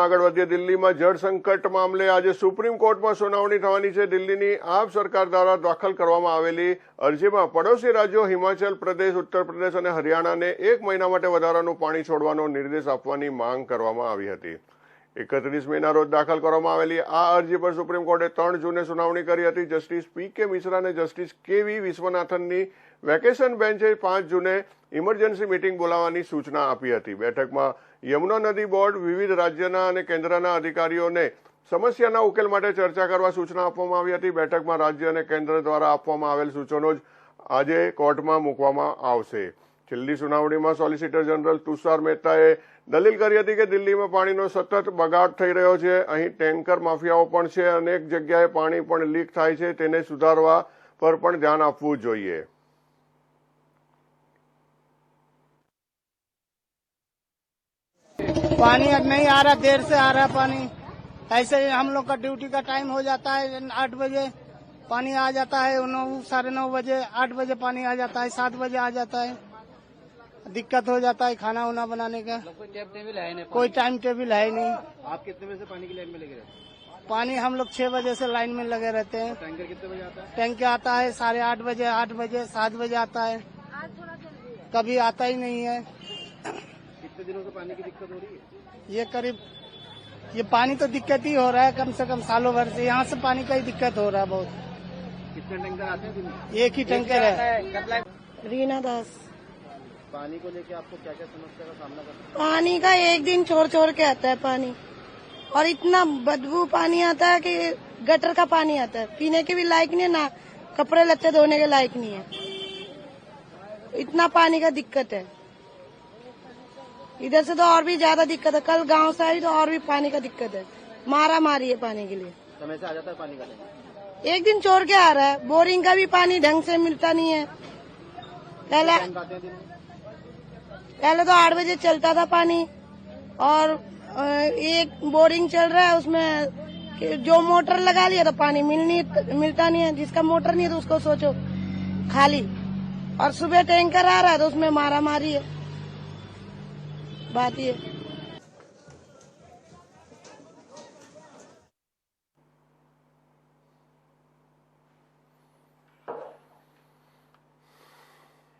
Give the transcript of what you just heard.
સમાચારોમાં આગળ વધીએ. દિલ્હીમાં જળ સંકટ મામલે આજે સુપ્રીમ કોર્ટમાં સુનાવણી થવાની છે. દિલ્હીની આપ સરકાર દ્વારા દાખલ કરવામાં આવેલી અરજીમાં પડોશી રાજ્યો હિમાચલ પ્રદેશ, ઉત્તર પ્રદેશ અને હરિયાણાને એક મહિના માટે વધારાનું પાણી છોડવાનો નિર્દેશ આપવાની માંગ કરવામાં આવી હતી. એકત્રીસ મેના રોજ દાખલ કરવામાં આવેલી આ અરજી પર સુપ્રીમ કોર્ટે ત્રણ જૂને સુનાવણી કરી હતી. જસ્ટિસ પી કે મિશ્રા અને જસ્ટિસ કે વી વિશ્વનાથનની વેકેશન બેન્ચે પાંચ જૂને ઇમરજન્સી મિટિંગ બોલાવવાની સૂચના આપી હતી. બેઠકમાં યમુના નદી બોર્ડ વિવિધ રાજ્યના અને કેન્દ્રના અધિકારીઓને સમસ્યાના ઉકેલ માટે ચર્ચા કરવા સૂચના આપવામાં આવી હતી. બેઠકમાં રાજ્ય અને કેન્દ્ર દ્વારા આપવામાં આવેલ સૂચનો જ આજે કોર્ટમાં મૂકવામાં આવશે. છેલ્લી સુનાવણીમાં સોલિસિટર જનરલ તુષાર મહેતાએ દલીલ કરી હતી કે દિલ્હીમાં પાણીનો સતત બગાડ થઈ રહ્યો છે. અહીં ટેન્કર માફિયાઓ પણ છે. અનેક જગ્યાએ પાણી પણ લીક થાય છે. તેને સુધારવા પર પણ ધ્યાન આપવું જોઈએ. पानी अब नहीं आ रहा देर से आ रहा पानी। ऐसे ही हम लोग का ड्यूटी का टाइम हो जाता है आठ बजे पानी आ जाता है नौ साढ़े नौ बजे आठ बजे पानी आ जाता है सात बजे आ जाता है। दिक्कत हो जाता है खाना उना बनाने का। कोई टाइम टेबल है नहीं कोई टाइम टेबल है नहीं। आप कितने बजे से पानी की लाइन में लगे रहते हैं? पानी हम लोग छह बजे से लाइन में लगे रहते हैं। टैंकर कितने बजे आता है? टैंक आता है साढ़े आठ बजे आठ बजे सात बजे आता है। कभी आता ही नहीं है। कितने दिनों से पानी की दिक्कत हो रही है? ये करीब ये पानी तो दिक्कत ही हो रहा है कम से कम सालों भर से। यहाँ से पानी का ही दिक्कत हो रहा है बहुत। कितने टैंकर आते हैं दिन में? एक ही टैंकर है। रीना दास। पानी को लेके आपको क्या क्या समस्या का सामना करना पानी का एक दिन छोड़ छोड़ के आता है पानी। और इतना बदबू पानी आता है कि गटर का पानी आता है। पीने के भी लायक नहीं है ना कपड़े लत्ते धोने के लायक नहीं है। इतना पानी का दिक्कत है। इधर से तो और भी ज़्यादा दिक्कत है। कल गाँव से आई तो और भी पानी का दिक्कत है। मारा मारी है पानी के लिए। समय से आ जाता है पानी का? एक दिन छोड़ के आ रहा है? बोरिंग का भी पानी ढंग से मिलता नहीं है। पहले पहले तो आठ बजे चलता था पानी। और एक बोरिंग चल रहा है उसमें जो मोटर लगा लिया तो पानी मिल नहीं मिलता नहीं है। जिसका मोटर नहीं है तो उसको सोचो। खाली। और सुबह टैंकर आ रहा है तो उसमें मारा मारी है। बात ये